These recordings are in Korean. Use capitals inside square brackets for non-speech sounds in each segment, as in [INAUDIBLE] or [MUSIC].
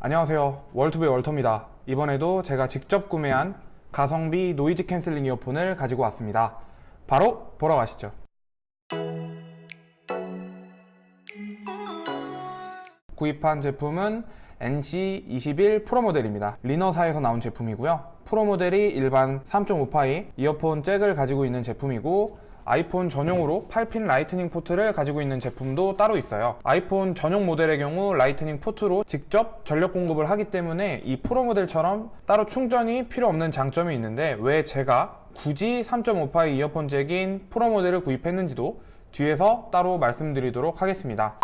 안녕하세요. 월투브의 월터입니다. 이번에도 제가 직접 구매한 가성비 노이즈 캔슬링 이어폰을 가지고 왔습니다. 바로 보러 가시죠. 구입한 제품은 NC21 프로 모델입니다. 리너사에서 나온 제품이고요. 프로 모델이 일반 3.5파이 이어폰 잭을 가지고 있는 제품이고 아이폰 전용으로 8핀 라이트닝 포트를 가지고 있는 제품도 따로 있어요. 아이폰 전용 모델의 경우 라이트닝 포트로 직접 전력 공급을 하기 때문에 이 프로 모델처럼 따로 충전이 필요 없는 장점이 있는데 왜 제가 굳이 3.5파이 이어폰 잭인 프로 모델을 구입했는지도 뒤에서 따로 말씀드리도록 하겠습니다.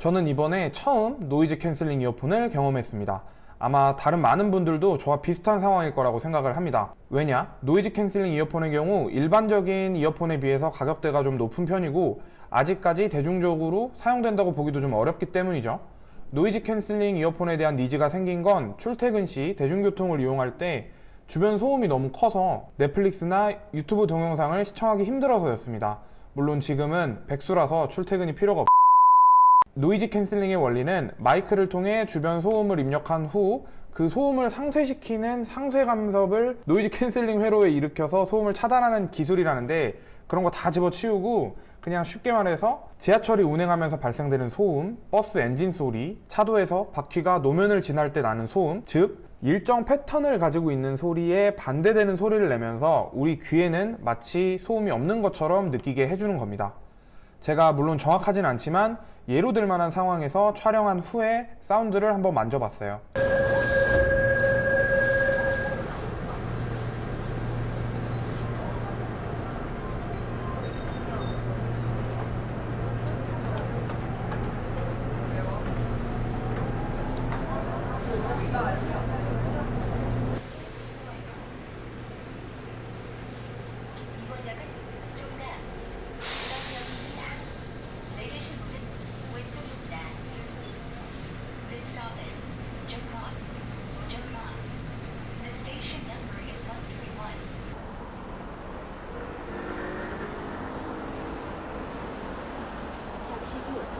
저는 이번에 처음 노이즈 캔슬링 이어폰을 경험했습니다. 아마 다른 많은 분들도 저와 비슷한 상황일 거라고 생각을 합니다. 왜냐? 노이즈 캔슬링 이어폰의 경우 일반적인 이어폰에 비해서 가격대가 좀 높은 편이고 아직까지 대중적으로 사용된다고 보기도 좀 어렵기 때문이죠. 노이즈 캔슬링 이어폰에 대한 니즈가 생긴 건 출퇴근 시 대중교통을 이용할 때 주변 소음이 너무 커서 넷플릭스나 유튜브 동영상을 시청하기 힘들어서였습니다. 물론 지금은 백수라서 출퇴근이 필요가 없 노이즈 캔슬링의 원리는 마이크를 통해 주변 소음을 입력한 후 그 소음을 상쇄시키는 상쇄 감섭을 노이즈 캔슬링 회로에 일으켜서 소음을 차단하는 기술이라는데 그런 거 다 집어치우고 그냥 쉽게 말해서 지하철이 운행하면서 발생되는 소음, 버스 엔진 소리, 차도에서 바퀴가 노면을 지날 때 나는 소음, 즉 일정 패턴을 가지고 있는 소리에 반대되는 소리를 내면서 우리 귀에는 마치 소음이 없는 것처럼 느끼게 해주는 겁니다. 제가 물론 정확하진 않지만 예로 들 만한 상황에서 촬영한 후에 사운드를 한번 만져봤어요. 이번 역은 종가 종가역입니다. 내리실 문은 왼쪽입니다. This stop is Jonggon. Jonggon. The station number is 131. 잠시 후 도착 버스는 부천선과 대천빛 버스입니다. 잠시 후 도착 버스는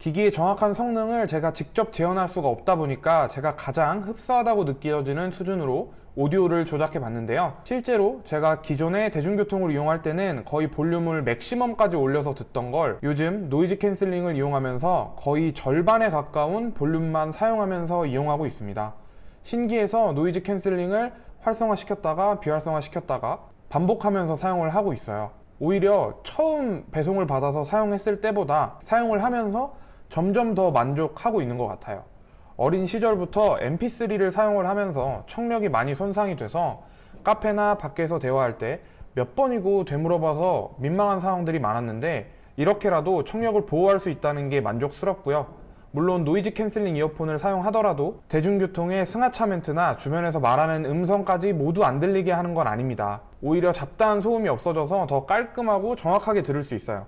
기기의 정확한 성능을 제가 직접 재현할 수가 없다 보니까 제가 가장 흡사하다고 느껴지는 수준으로 오디오를 조작해 봤는데요. 실제로 제가 기존의 대중교통을 이용할 때는 거의 볼륨을 맥시멈까지 올려서 듣던 걸 요즘 노이즈 캔슬링을 이용하면서 거의 절반에 가까운 볼륨만 사용하면서 이용하고 있습니다. 신기해서 노이즈 캔슬링을 활성화시켰다가 비활성화시켰다가 반복하면서 사용을 하고 있어요. 오히려 처음 배송을 받아서 사용했을 때보다 사용을 하면서 점점 더 만족하고 있는 것 같아요. 어린 시절부터 MP3를 사용을 하면서 청력이 많이 손상이 돼서 카페나 밖에서 대화할 때 몇 번이고 되물어봐서 민망한 상황들이 많았는데 이렇게라도 청력을 보호할 수 있다는 게 만족스럽고요. 물론 노이즈 캔슬링 이어폰을 사용하더라도 대중교통의 승하차 멘트나 주변에서 말하는 음성까지 모두 안 들리게 하는 건 아닙니다. 오히려 잡다한 소음이 없어져서 더 깔끔하고 정확하게 들을 수 있어요.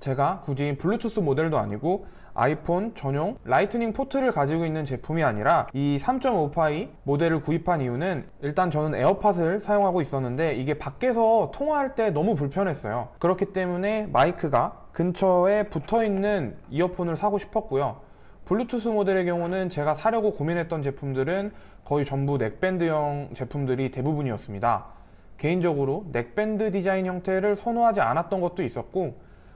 제가 굳이 블루투스 모델도 아니고 아이폰 전용 라이트닝 포트를 가지고 있는 제품이 아니라 이 3.5파이 모델을 구입한 이유는 일단 저는 에어팟을 사용하고 있었는데 이게 밖에서 통화할 때 너무 불편했어요. 그렇기 때문에 마이크가 근처에 붙어 있는 이어폰을 사고 싶었고요. 블루투스 모델의 경우는 제가 사려고 고민했던 제품들은 거의 전부 넥밴드형 제품들이 대부분이었습니다. 개인적으로 넥밴드 디자인 형태를 선호하지 않았던 것도 있었고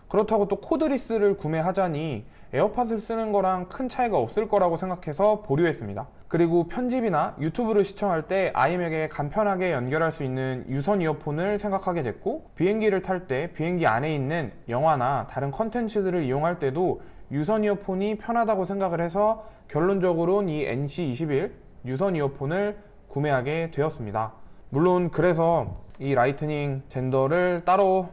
그렇다고 또 코드리스를 구매하자니 에어팟을 쓰는 거랑 큰 차이가 없을 거라고 생각해서 보류했습니다. 그리고 편집이나 유튜브를 시청할 때 아이맥에 간편하게 연결할 수 있는 유선 이어폰을 생각하게 됐고 비행기를 탈 때 비행기 안에 있는 영화나 다른 컨텐츠들을 이용할 때도 유선 이어폰이 편하다고 생각을 해서 결론적으로는 이 NC21 유선 이어폰을 구매하게 되었습니다. 물론 그래서 이 라이트닝 젠더를 따로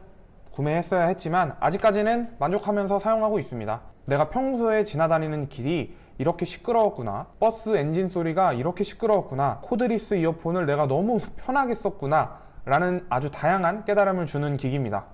구매했어야 했지만 아직까지는 만족하면서 사용하고 있습니다. 내가 평소에 지나다니는 길이 이렇게 시끄러웠구나. 버스 엔진 소리가 이렇게 시끄러웠구나. 코드리스 이어폰을 내가 너무 [LAUGHS] 편하게 썼구나. 라는 아주 다양한 깨달음을 주는 기기입니다.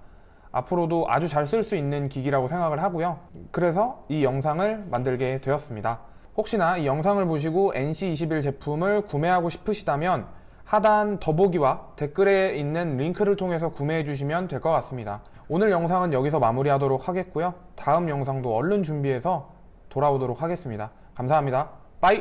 앞으로도 아주 잘 쓸 수 있는 기기라고 생각을 하고요. 그래서 이 영상을 만들게 되었습니다. 혹시나 이 영상을 보시고 NC21 제품을 구매하고 싶으시다면 하단 더보기와 댓글에 있는 링크를 통해서 구매해 주시면 될 것 같습니다. 오늘 영상은 여기서 마무리하도록 하겠고요. 다음 영상도 얼른 준비해서 돌아오도록 하겠습니다. 감사합니다. 빠이!